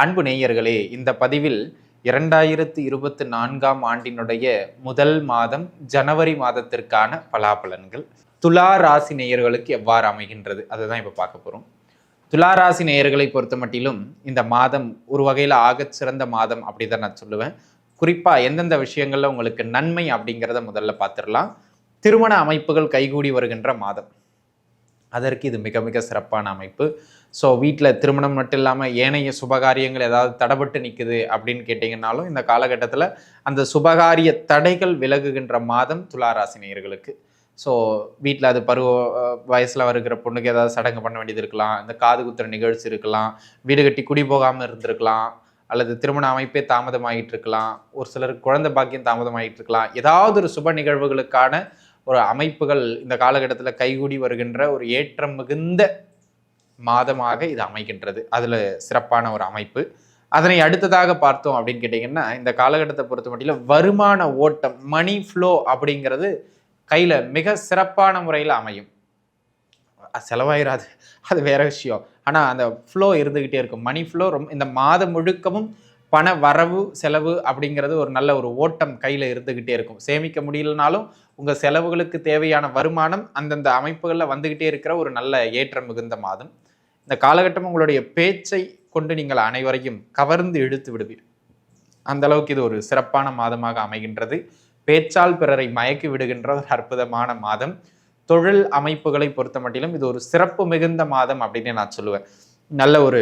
அன்பு நேயர்களே இந்த பதிவில் இரண்டாயிரத்து இருபத்தி நான்காம் ஆண்டினுடைய முதல் மாதம் ஜனவரி மாதத்திற்கான பலாபலன்கள். துலா ராசி நேயர்களுக்கு எவ்வாறு அமைகின்றது? அதை தான் இப்போ பார்க்க போகிறோம் துலா ராசி நேயர்களை பொறுத்த மட்டிலும் இந்த மாதம் ஒரு வகையில் ஆகச் சிறந்த மாதம் அப்படி தான் நான் சொல்லுவேன். குறிப்பாக எந்தெந்த விஷயங்களில் உங்களுக்கு நன்மை அப்படிங்கிறத முதல்ல பார்த்துடலாம். திருமண அமைப்புகள் கைகூடி வருகின்ற மாதம். அதற்கு இது மிக மிக சிறப்பான அமைப்பு. ஸோ வீட்டில் திருமணம் மட்டும் இல்லாமல் ஏனைய சுபகாரியங்கள் ஏதாவது தடைபட்டு நிற்குது அப்படின்னு கேட்டிங்கனாலும் இந்த காலகட்டத்தில் அந்த சுபகாரிய தடைகள் விலகுகின்ற மாதம் துளாராசி நேயர்களுக்கு. ஸோ வீட்டில் அது பருவ வயசில் வருகிற பொண்ணுக்கு ஏதாவது சடங்கு பண்ண வேண்டியது இருக்கலாம். இந்த காது குத்துற நிகழ்ச்சி இருக்கலாம். வீடு கட்டி குடி போகாமல் இருந்திருக்கலாம். அல்லது திருமண அமைப்பே தாமதமாகிட்டு இருக்கலாம். ஒரு சிலருக்கு குழந்தை பாக்கியம் தாமதமாகிட்டு இருக்கலாம். ஏதாவது ஒரு சுப நிகழ்வுகளுக்கான ஒரு அமைப்புகள் இந்த காலகட்டத்தில் கைகூடி வருகின்ற ஒரு ஏற்றம் மிகுந்த மாதமாக இது அமைகின்றது. அதில் சிறப்பான ஒரு அமைப்பு. அதனை அடுத்ததாக பார்த்தோம் அப்படின்னு கேட்டிங்கன்னா இந்த காலகட்டத்தை பொறுத்த மட்டும் வருமான ஓட்டம் மணி ஃப்ளோ அப்படிங்கிறது கையில் மிக சிறப்பான முறையில் அமையும். அது செலவாயிராது. அது வேற விஷயம். ஆனால் அந்த ஃப்ளோ இருந்துக்கிட்டே இருக்கும். மணி ஃப்ளோ ரொம்ப இந்த மாதம் முழுக்கவும் பண வரவு செலவு அப்படிங்கிறது ஒரு நல்ல ஒரு ஓட்டம் கையில் இருந்துக்கிட்டே இருக்கும். சேமிக்க முடியலனாலும் உங்கள் செலவுகளுக்கு தேவையான வருமானம் அந்தந்த அமைப்புகளில் வந்துக்கிட்டே இருக்கிற ஒரு நல்ல ஏற்றம் மிகுந்த மாதம். இந்த காலகட்டம் உங்களுடைய பேச்சை கொண்டு நீங்கள் அனைவரையும் கவர்ந்து இழுத்து விடுவீர். அந்த அளவுக்கு இது ஒரு சிறப்பான மாதமாக அமைகின்றது. பேச்சால் பிறரை மயக்கி விடுகின்ற ஒரு அற்புதமான மாதம். தொழில் அமைப்புகளை பொறுத்த மட்டிலும் இது ஒரு சிறப்பு மிகுந்த மாதம் அப்படின்னு நான் சொல்லுவேன். நல்ல ஒரு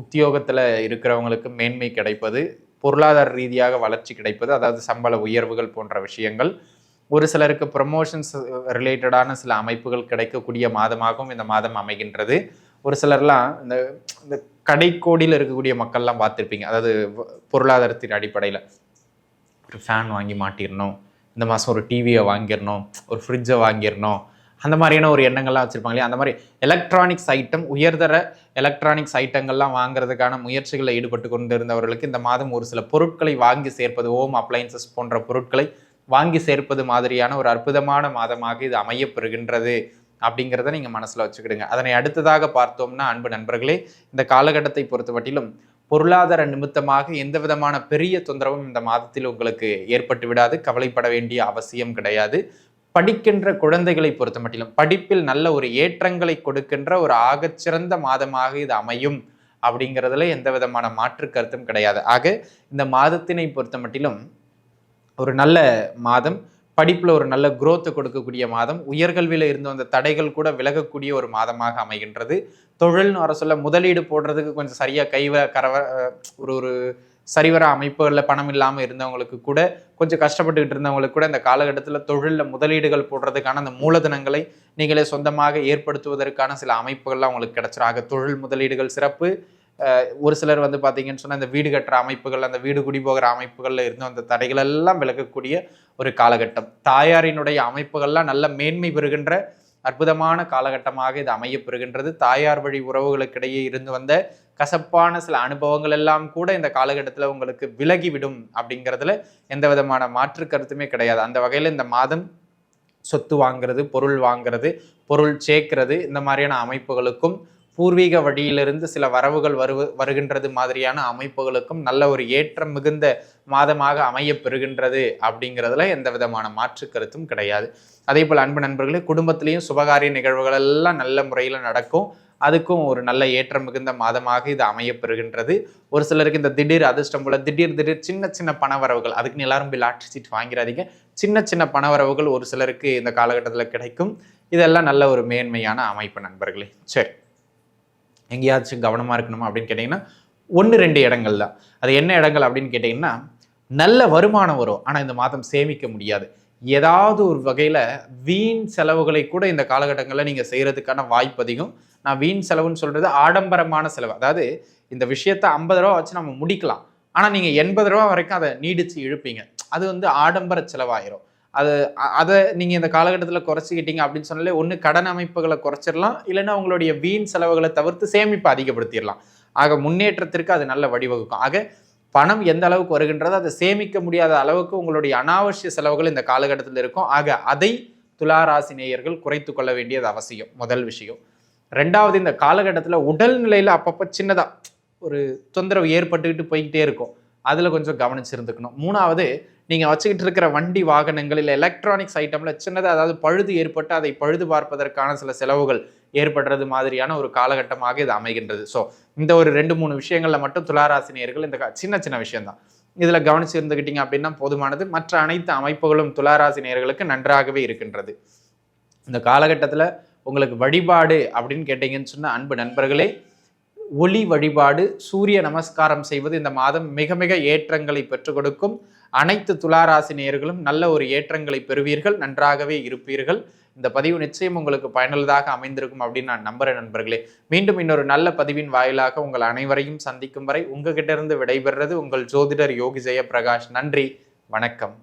உத்தியோகத்தில் இருக்கிறவங்களுக்கு மேன்மை கிடைப்பது பொருளாதார ரீதியாக வளர்ச்சி கிடைப்பது அதாவது சம்பள உயர்வுகள் போன்ற விஷயங்கள். ஒரு சிலருக்கு ப்ரமோஷன்ஸ் ரிலேட்டடான சில அமைப்புகள் கிடைக்கக்கூடிய மாதமாகவும் இந்த மாதம் அமைகின்றது. ஒரு சிலர்லாம் இந்த இந்த கடைக்கோடியில் இருக்கக்கூடிய மக்கள்லாம் பார்த்துருப்பீங்க. அதாவது பொருளாதாரத்தின் அடிப்படையில். ஒரு ஃபேன் வாங்கி மாட்டிடணும். இந்த மாதம் ஒரு டிவியை வாங்கிடணும். ஒரு ஃப்ரிட்ஜை வாங்கிடணும். அந்த மாதிரியான ஒரு எண்ணங்கள்லாம் வச்சுருப்பாங்க அந்த மாதிரி எலக்ட்ரானிக்ஸ் ஐட்டம் உயர்தர எலக்ட்ரானிக்ஸ் ஐட்டங்கள்லாம் வாங்குறதுக்கான முயற்சிகளில் ஈடுபட்டு கொண்டு இருந்தவர்களுக்கு இந்த மாதம் ஒரு சில பொருட்களை வாங்கி சேர்ப்பது ஹோம் அப்ளைன்சஸ் போன்ற பொருட்களை வாங்கி சேர்ப்பது மாதிரியான ஒரு அற்புதமான மாதமாக இது அமையப்பெறுகின்றது அப்படிங்கிறத நீங்கள் மனசில் வச்சுக்கிடுங்க. அதனை அடுத்ததாக பார்த்தோம்னா அன்பு நண்பர்களே இந்த காலகட்டத்தை பொறுத்தவட்டிலும் பொருளாதார நிமித்தமாக எந்த விதமான பெரிய தொந்தரவும் இந்த மாதத்தில் உங்களுக்கு ஏற்பட்டு விடாது. கவலைப்பட வேண்டிய அவசியம் கிடையாது. படிக்கின்ற குழந்தைகளை பொறுத்த மட்டிலும் படிப்பில் நல்ல ஒரு ஏற்றங்களை கொடுக்கின்ற ஒரு ஆகச்சிறந்த மாதமாக இது அமையும் அப்படிங்கிறதுல எந்த விதமான மாற்று கருத்தும் கிடையாது. ஆக இந்த மாதத்தினை பொறுத்த மட்டிலும் ஒரு நல்ல மாதம் படிப்பில் ஒரு நல்ல குரோத்தை கொடுக்கக்கூடிய மாதம் உயர்கல்வியில் இருந்து வந்த தடைகள் கூட விலகக்கூடிய ஒரு மாதமாக அமைகின்றது. தொழில்னு வர சொல்ல முதலீடு போடுறதுக்கு கொஞ்சம் சரியாக கைவ கரவ ஒரு ஒரு சரிவர அமைப்புகளில் பணம் இல்லாமல் இருந்தவங்களுக்கு கூட கொஞ்சம் கஷ்டப்பட்டுக்கிட்டு இருந்தவங்களுக்கு கூட இந்த காலகட்டத்தில் தொழிலில் முதலீடுகள் போடுறதுக்கான அந்த மூலதனங்களை நீங்களே சொந்தமாக ஏற்படுத்துவதற்கான சில அமைப்புகள்லாம் உங்களுக்கு ஆக தொழில் முதலீடுகள் சிறப்பு. ஒரு சிலர் வந்து பார்த்தீங்கன்னு சொன்னால் இந்த வீடு கட்டுற அமைப்புகள் அந்த வீடு குடி போகிற அமைப்புகளில் இருந்து அந்த தடைகள் எல்லாம் விலகக்கூடிய ஒரு காலகட்டம். தாயாரினுடைய அமைப்புகள்லாம் நல்ல மேன்மை பெறுகின்ற அற்புதமான காலகட்டமாக இது அமையப்பெறுகின்றது தாயார் வழி உறவுகளுக்கிடையே இருந்து வந்த கசப்பான சில அனுபவங்கள் எல்லாம் கூட இந்த காலகட்டத்தில் உங்களுக்கு விலகிவிடும் அப்படிங்கிறதுல எந்த விதமான மாற்று கருத்துமே கிடையாது. அந்த வகையில் இந்த மாதம் சொத்து வாங்கிறது பொருள் வாங்கிறது பொருள் சேர்க்கிறது இந்த மாதிரியான அமைப்புகளுக்கும் பூர்வீக வழியிலிருந்து சில வரவுகள் வரு வருகின்றது மாதிரியான அமைப்புகளுக்கும் நல்ல ஒரு ஏற்றம் மிகுந்த மாதமாக அமைய பெறுகின்றது அப்படிங்கிறதுல எந்த விதமான மாற்று கருத்தும் கிடையாது. அதே போல் அன்பு நண்பர்களே குடும்பத்திலையும் சுபகாரிய நிகழ்வுகள் எல்லாம் நல்ல முறையில் நடக்கும். அதுக்கும் ஒரு நல்ல ஏற்றம் மிகுந்த மாதமாக இது அமையப்பெறுகின்றது. ஒரு சிலருக்கு இந்த திடீர் அதிர்ஷ்டம் போல திடீர் திடீர் சின்ன சின்ன பணவரவுகள் அதுக்கு எல்லாரும் போய் லாட்ரி சீட் வாங்கிறாதீங்க. சின்ன சின்ன பணவரவுகள் ஒரு சிலருக்கு இந்த காலகட்டத்தில் கிடைக்கும். இதெல்லாம் நல்ல ஒரு மேன்மையான அமைப்பு நண்பர்களே. சரி. எங்கேயாச்சும் கவனமாக இருக்கணுமா அப்படின்னு கேட்டிங்கன்னா ஒன்று ரெண்டு இடங்கள் தான். அது என்ன இடங்கள் அப்படின்னு கேட்டிங்கன்னா நல்ல வருமானம் வரும். ஆனால் இந்த மாதம் சேமிக்க முடியாது. ஏதாவது ஒரு வகையில் வீண் செலவுகளை கூட இந்த காலகட்டங்களில் நீங்கள் செய்கிறதுக்கான வாய்ப்பு அதிகம். நான் வீண் செலவுன்னு சொல்கிறது ஆடம்பரமான செலவு. அதாவது இந்த விஷயத்த ஐம்பது ரூபா வச்சு நம்ம முடிக்கலாம். ஆனால் நீங்கள் எண்பது ரூபா வரைக்கும் அதை நீடித்து இழுப்பீங்க. அது வந்து ஆடம்பர செலவாயிரும். அது அதை நீங்கள் இந்த காலகட்டத்தில் குறைச்சிக்கிட்டீங்க அப்படின்னு சொன்னாலே ஒன்று கடன் அமைப்புகளை குறைச்சிடலாம். இல்லைன்னா உங்களுடைய வீண் செலவுகளை தவிர்த்து சேமிப்பை அதிகப்படுத்திடலாம். ஆக முன்னேற்றத்திற்கு அது நல்ல வழிவகுக்கும். ஆக பணம் எந்த அளவுக்கு வருகின்றதோ அதை சேமிக்க முடியாத அளவுக்கு உங்களுடைய அனாவசிய செலவுகள் இந்த காலகட்டத்தில் இருக்கும். ஆக அதை துளாராசி நேயர்கள் குறைத்து கொள்ள வேண்டியது அவசியம். முதல் விஷயம். ரெண்டாவது இந்த காலகட்டத்தில் உடல் நிலையில் அப்பப்போ சின்னதாக ஒரு தொந்தரவு ஏற்பட்டுக்கிட்டு போய்கிட்டே இருக்கும். அதில் கொஞ்சம் கவனிச்சிருந்துக்கணும் மூணாவது நீங்கள் வச்சுக்கிட்டு இருக்கிற வண்டி வாகனங்கள் இல்லை எலக்ட்ரானிக்ஸ் ஐட்டமில் சின்னதாக அதாவது பழுது ஏற்பட்டு அதை பழுது பார்ப்பதற்கான சில செலவுகள் ஏற்படுறது மாதிரியான ஒரு காலகட்டமாக இது அமைகின்றது. ஸோ இந்த ஒரு ரெண்டு மூணு விஷயங்களில் மட்டும் துளாராசினியர்கள் இந்த சின்ன சின்ன விஷயம்தான். இதில் கவனிச்சு இருந்துக்கிட்டீங்க அப்படின்னா போதுமானது. மற்ற அனைத்து அமைப்புகளும் துளாராசினியர்களுக்கு நன்றாகவே இருக்கின்றது. இந்த காலகட்டத்தில் உங்களுக்கு வழிபாடு அப்படின்னு கேட்டீங்கன்னு சொன்ன அன்பு நண்பர்களே ஒளி வழிபாடு சூரிய நமஸ்காரம் செய்வது இந்த மாதம் மிக மிக ஏற்றங்களை பெற்றுக் கொடுக்கும். அனைத்து துளாராசி நேயர்களும் நல்ல ஒரு ஏற்றங்களை பெறுவீர்கள் நன்றாகவே இருப்பீர்கள். இந்த பதிவு நிச்சயம் உங்களுக்கு பயனுள்ளதாக அமைந்திருக்கும் அப்படின்னு நான் நம்புகிறேன் நண்பர்களே. மீண்டும் இன்னொரு நல்ல பதிவின் வாயிலாக உங்கள் அனைவரையும் சந்திக்கும் வரை உங்ககிட்ட இருந்து விடைபெறுறது உங்கள் ஜோதிடர் யோகி ஜெயபிரகாஷ் நன்றி வணக்கம்.